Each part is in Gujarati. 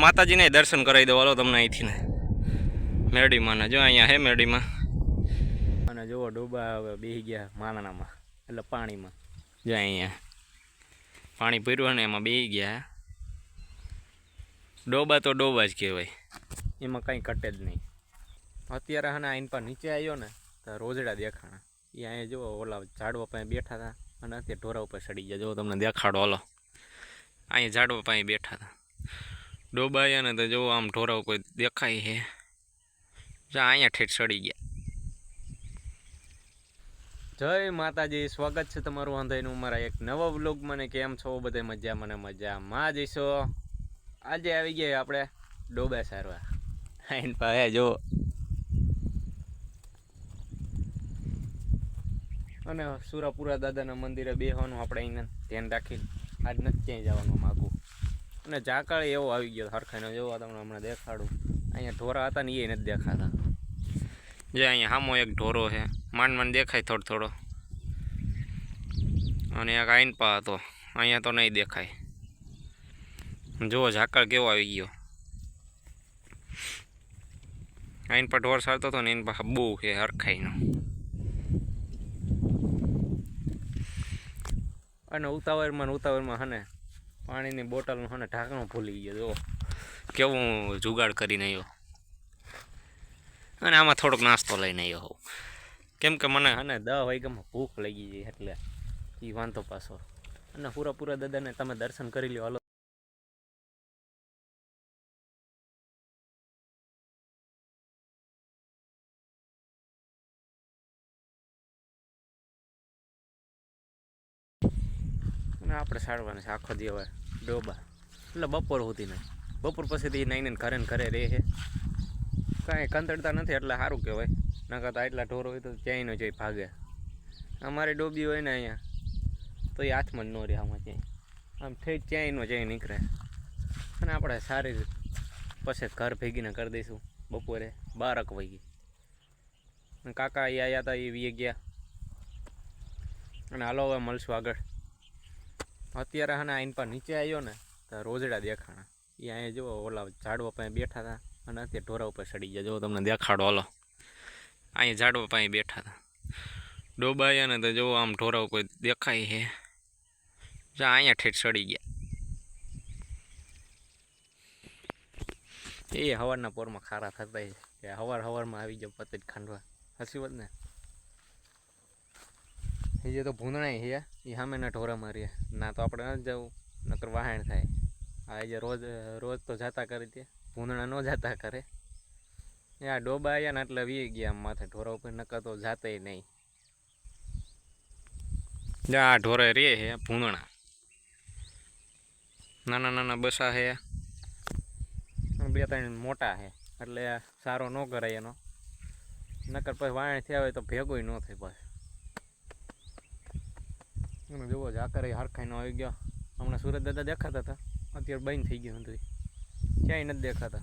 માતાજીને દર્શન કરાવી દો. હાલો તમને અહીંથી ને. મેરડીમાં જો અહીંયા હે મેરડીમાં. અને જુઓ ડૂબા હવે બેસી ગયા માનામાં એટલે પાણીમાં. જો અહીંયા. પાણી ભર્યું ને એમાં બેસી ગયા. ડોબા તો ડોબા જ કહેવાય. એમાં કંઈ કટે જ નહીં. અત્યારે હને આઈન પર નીચે આવ્યો ને, તો રોજડા દેખાણા. એ અહીંયા જુઓ, ઓલા ઝાડવા પાસે બેઠા હતા. અને અત્યારે ઢોરા ઉપર ચડી ગયા. જો તમને દેખાડો ઓલો અહીંયા ઝાડવા પાસે બેઠા હતા. ડોબા આવ્યા ને તો જો આમ ઢોરાવ કોઈ દેખાય છે જા અહીંયા ઠેઠ સડી ગયા. જય માતાજી સ્વાગત છે તમારું વાંધાઈનું મારા એક નવા વ્લોગમાં ને કેમ છો બધે? મજા મને મજા માં જઈશો આજે આવી ગયા આપણે ડોબા સારવા. આઈન પાસે જો અને સુરાપુરા દાદાના મંદિરે બેહવાનું આપણે અહીંયા ધ્યાન રાખી આજ નથી ક્યાંય જવાનું માગું. અને ઝાકળ એવો આવી ગયો, હરખાઈને જોવા તમને હમણાં દેખાડું. અહીંયા ઢોરા હતા ને એ નથી દેખાતા. જે અહીંયા સામો એક ઢોરો છે, માંડ માંડ દેખાય થોડો થોડો. અને એક આઈનપા હતો, અહીંયા તો નહીં દેખાય. જુઓ ઝાકળ કેવો આવી ગયો. આઈન પર ઢોર સારતો હતો ને એની પાસે બહુ છે હરખાઈનો. અને ઉતાવળમાં ઉતાવળમાં હને પાણીની બોટલનું અને ઢાંકણું ભૂલી ગયો જો કેવું જુગાડ કરીને આવ્યો અને આમાં થોડોક નાસ્તો લઈને આવ્યો હોઉં. કેમ કે મને હને દહ વાગ્યામાં ભૂખ લાગી ગઈ એટલે એ વાંધો પાછો. અને પૂરા પૂરા દાદાને તમે દર્શન કરી લ્યો અને આપણે સાડવાના છે. આખો દી ડોબા. એટલે બપોર સુધી નહીં બપોર પછીથી નાઈને ઘરે ને ઘરે રહે છે. કાંઈ કંતડતા નથી, એટલે સારું કહેવાય. નકર કરતા આટલા ઢોર હોય તો ક્યાંય ન જઈ ભાગે. અમારે ડોબી હોય ને અહીંયા, તો એ હાથમાં ન રહે આમાં ક્યાંય. આમ થઈ ક્યાંય ન જઈ નીકળે. અને આપણે સારી પછી ઘર ભેગીને કરી દઈશું બપોરે, બારક વાગી. કાકા એ આવ્યા હતા એ વીએ ગયા. અને હાલો હવે મળશું આગળ. અત્યારે હને આઈન પર નીચે આવ્યો ને, તો રોજડા દેખાણા. એ અહીંયા જુઓ, ઓલા ઝાડવા પાસે બેઠા હતા અને અત્યારે ઢોરા ઉપર ચડી ગયા. જો તમને દેખાડો, હાલો. અહીંયા ઝાડવા પાસે બેઠા હતા. ડોબાયા ને તો જુઓ, આમ ઢોરા ઉપર દેખાય છે. જા, અહીંયા ઠેઠ ચડી ગયા. એ હવારના પોરમાં ખારા થતા છે. હવાર હવારમાં આવી જાવ પતિ ખાંડવા. હસી વાત ને? એ જે તો ભૂંદણાય છે એ સામેના ઢોરા મારીએ. ના તો આપણે ન જવું, નકર વાહણ થાય. આ જે રોજ રોજ તો જાતા કરી દે ભૂંદણા ન જાતા કરે. એ આ ડોબા આવ્યા ને એટલે વી ગયા માથે ઢોરા ઉપર, નકર તો જાતે નહીં. આ ઢોરે રે છે ભૂંદણા. નાના નાના બસા છે બે, ત્રણ મોટા છે એટલે સારો ન કરાય એનો. નકર પછી વાણ થયા હોય તો ભેગોય ન થાય પછી અને જુઓ ઝાકર એ ન આવી ગયો. હમણાં સુરત દાદા દેખાતા હતા. અત્યારે બંધ થઈ ગયું હતું ક્યાંય નથી દેખાતા.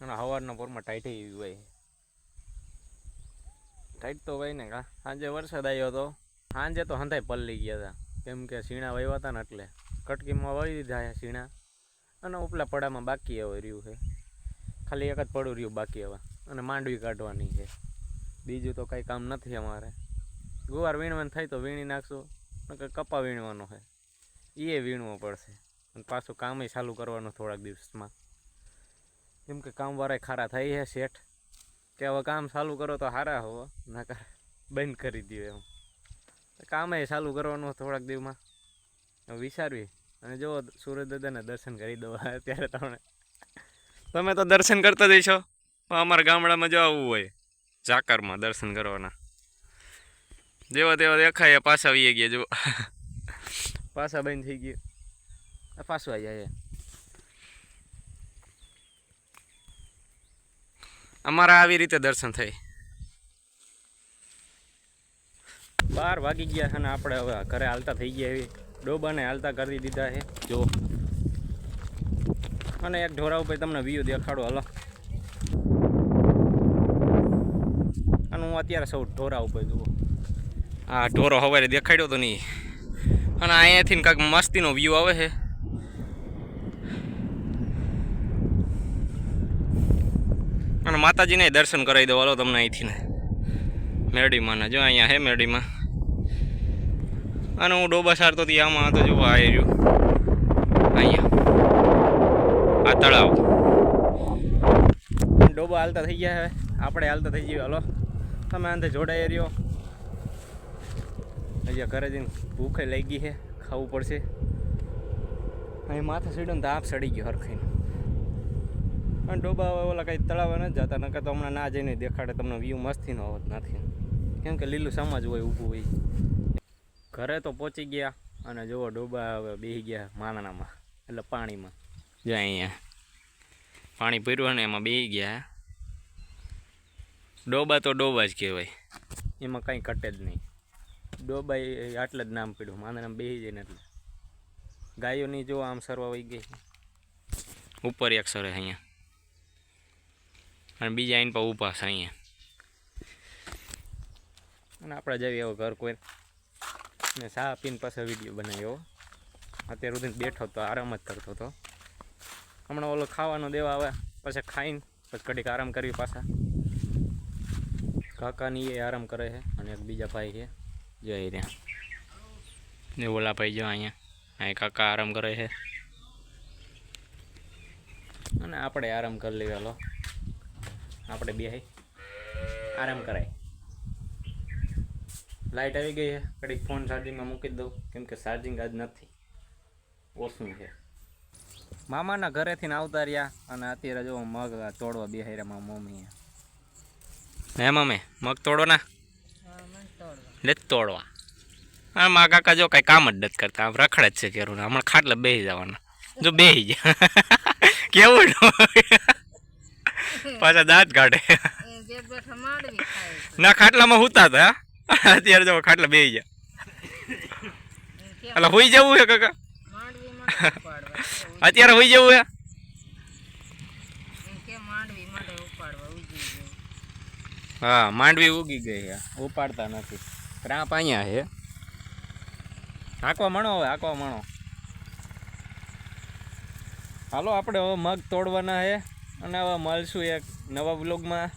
અને હવારના પોરમાં ટાઈટ એવી હોય. ટાઈટ તો હોય ને કા? સાંજે વરસાદ આવ્યો હતો સાંજે તો હંધાઈ પલ્લી ગયા હતા. કેમ કે સીણા વહીવા હતા ને એટલે. કટકીમાં વળી દીધા સીણા. અને ઉપલા પડામાં બાકી હવે રહ્યું છે. ખાલી એક જ પડું રહ્યું બાકી હવે. અને માંડવી કાઢવાની છે. બીજું તો કાંઈ કામ નથી અમારે. ગુવાર વીણવાનું થાય તો વીણી નાખશું, નકર કપા વીણવાનો છે એ વીણવો પડશે. પાછું કામે ચાલુ કરવાનું થોડાક દિવસમાં. કેમ કે કામવાળા ખારા થઈ છે શેઠ. કે હવે કામ ચાલુ કરો તો સારા હોવો નકર બંધ કરી દો એમ. કામે ચાલુ કરવાનું થોડાક દિવસમાં. વિચારવી. અને જો સુરત દાદાને દર્શન કરી દો. અત્યારે તમે તમે તો દર્શન કરતા જઈશો પણ અમારા ગામડામાં જો આવવું હોય. ઝાકરમાં દર્શન કરવાના. જેવા તેવા દેખાય પાછા આવી ગયા જો પાછા બંધ થઈ ગયા. પાછું આવી જાય. અમારા આવી રીતે દર્શન થાય બાર વાગી ગયા છે ને આપણે હવે ઘરે હાલતા થઈ ગયા એવી ડોબાને હાલતા કરી દીધા છે. જો અને એક ઢોરા ઉપર તમને વ્યૂ દેખાડો હલો. હું અત્યારે સૌ ઢોરા ઉપર જુઓ. આ ઢોરો સવારે દેખાડ્યો તો નહીં. અને અહીંયાથી કાંઈક મસ્તીનો વ્યૂ આવે છે. અને માતાજીને દર્શન કરાવી દો હાલો તમને અહીંથી ને. મેરડીમાં જો અહીંયા હે મેરડીમાં. અને હું ડોબા સારતો હતી આમાં તો જોવા આવી રહ્યું. અહીંયા. આ તળાવ. ડોબા હાલતા થઈ ગયા હવે. આપણે હાલતા થઈ ગયા હાલો. તમે અંદર જોડાઈ રહ્યો. અહીંયા ઘરે જઈને ભૂખે લઈ ગઈ છે, ખાવું પડશે. અહીં માથે સીડો ને તો આપ સડી ગયો હરખાઈને અને ડોબા ઓલા કંઈ તળાવ નથી જતા, નકર તો હમણાં ના જઈને દેખાડે, તમને વ્યૂ મસ્તી નો હોત નથી. કેમ કે લીલું સમાજ હોય, ઊભું હોય. ઘરે તો પહોંચી ગયા અને જુઓ ડોબા હવે બેસી ગયા માનામાં એટલે પાણીમાં. જો અહીંયા પાણી અને એમાં બેસી ગયા. ડોબા તો ડોબા જ કહેવાય. એમાં કંઈ ઘટે જ નહીં. ડોબા એ આટલે જ નામ પડ્યું. માંદરામાં બેસી જઈને એટલે. ગાયોની જો આમ સરવા વહી ગઈ. ઉપર એક સરે અહીંયા. અને બીજા આઈન પર ઊભા છે અહીંયા. અને આપણે જઈએ એવો ઘર કોઈ. ને ચા પીને પાછો વીડિયો બનાવ્યો. અત્યારે સુધી બેઠો તો આરામ જ કરતો હતો. હમણાં ઓલો ખાવાનો દેવા આવે પછી ખાઈને પછી ઘડીક આરામ કરવી પાછા. કાકાની એ આરામ કરે છે અને એક બીજા ભાઈ છે. જઈ રહ્યા ને ઓલા ભાઈ જો અહીંયા. અહીં કાકા આરામ કરે છે. અને આપણે આરામ કરી લેવા લો. આપણે બે આરામ કરાય. લાઇટ આવી ગઈ છે. કડીક ફોન ચાર્જિંગમાં મૂકી દઉં. કેમ કે ચાર્જિંગ આજ નથી. ઓછું છે. મામાના ઘરેથી આવતા રહ્યા અને અત્યારે જો મગ તોડવા બેહાર્યા રહ્યા મમ્મી હે મમ્મી મગ તોડો ના નથી તોડવા. હા મા કાકા જો કાંઈ કામ જ નથી કરતા આમ રખડે જ છે કેરું હમણાં ખાટલે બેસી જવાના. જો બેસી જા. કેવું પાછા દાંત કાઢે. ના ખાટલામાં હુતા હતા અત્યારે જો ખાટલા બેસી જા એટલે હોઈ જવું હે કાકા? અત્યારે હોઈ જવું છે એમ કે માંડવી માટે ઉપાડવા ઉજી ગયું હા, માંડવી ઉગી ગઈ છે. ઉપાડતા નથી. રાપ અહીંયા છે. હાંકવા મણો હવે, હાંકવા મણો. હાલો, આપણે હવે મગ તોડવાના છે. અને હવે મળશું એક નવા બ્લોગમાં